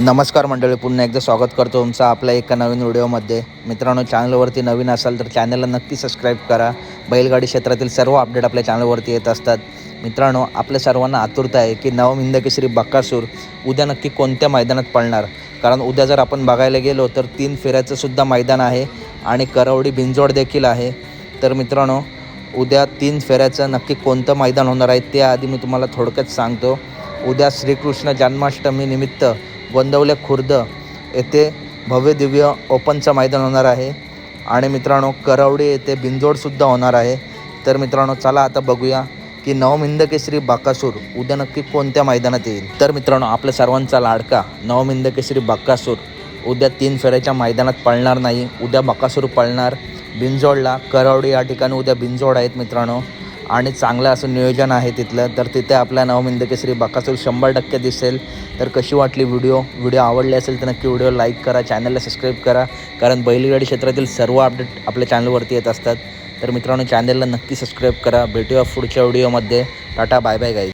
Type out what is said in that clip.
नमस्कार मंडळी पुन्हा एकदा स्वागत करतो तुमचं आपल्या एका नवीन व्हिडिओमध्ये. मित्रांनो चॅनलवरती नवीन असाल तर चॅनलला नक्की सबस्क्राईब करा. बैलगाडी क्षेत्रातील सर्व अपडेट आपल्या चॅनलवरती येत असतात. मित्रांनो आपल्या सर्वांना आतुरता आहे की नवमिंदकी श्री बक्कासूर उद्या नक्की कोणत्या मैदानात पळणार? कारण उद्या जर आपण बघायला गेलो तर तीन फेऱ्याचंसुद्धा मैदान आहे आणि करवडी बिंजोड देखील आहे. तर मित्रांनो उद्या तीन फेऱ्याचं नक्की कोणतं मैदान होणार आहे त्याआधी मी तुम्हाला थोडक्यात सांगतो. उद्या श्रीकृष्ण जन्माष्टमी निमित्त गोंदवले खुर्द येथे भव्य दिव्य ओपनचं मैदान होणार आहे. आणि मित्रांनो करवडी येथे बिंजोडसुद्धा होणार आहे. तर मित्रांनो चला आता बघूया की नवमिंद केसरी बाकासूर उद्या नक्की कोणत्या मैदानात येईल? तर मित्रांनो आपल्या सर्वांचा लाडका नवमिंद केसरी बाकासूर उद्या तीन फेऱ्याच्या मैदानात पळणार नाही. उद्या बाकासूर पळणार बिंजोडला करवडी या ठिकाणी उद्या बिंजोड आहेत मित्रांनो. आणि चांगलं असं नियोजन आहे तिथलं. तर तिथे आपल्या नवमिंद केसरी बकासूर शंभर टक्के दिसेल. तर कशी वाटली व्हिडिओ? व्हिडिओ आवडली असेल तर नक्की व्हिडिओ लाईक करा चॅनलला सबस्क्राईब करा. कारण बैलगाडी क्षेत्रातील सर्व अपडेट आपल्या चॅनलवरती येत असतात. तर मित्रांनो चॅनलला नक्की सबस्क्राईब करा. भेटूया पुढच्या व्हिडिओमध्ये. टाटा बाय बाय गाई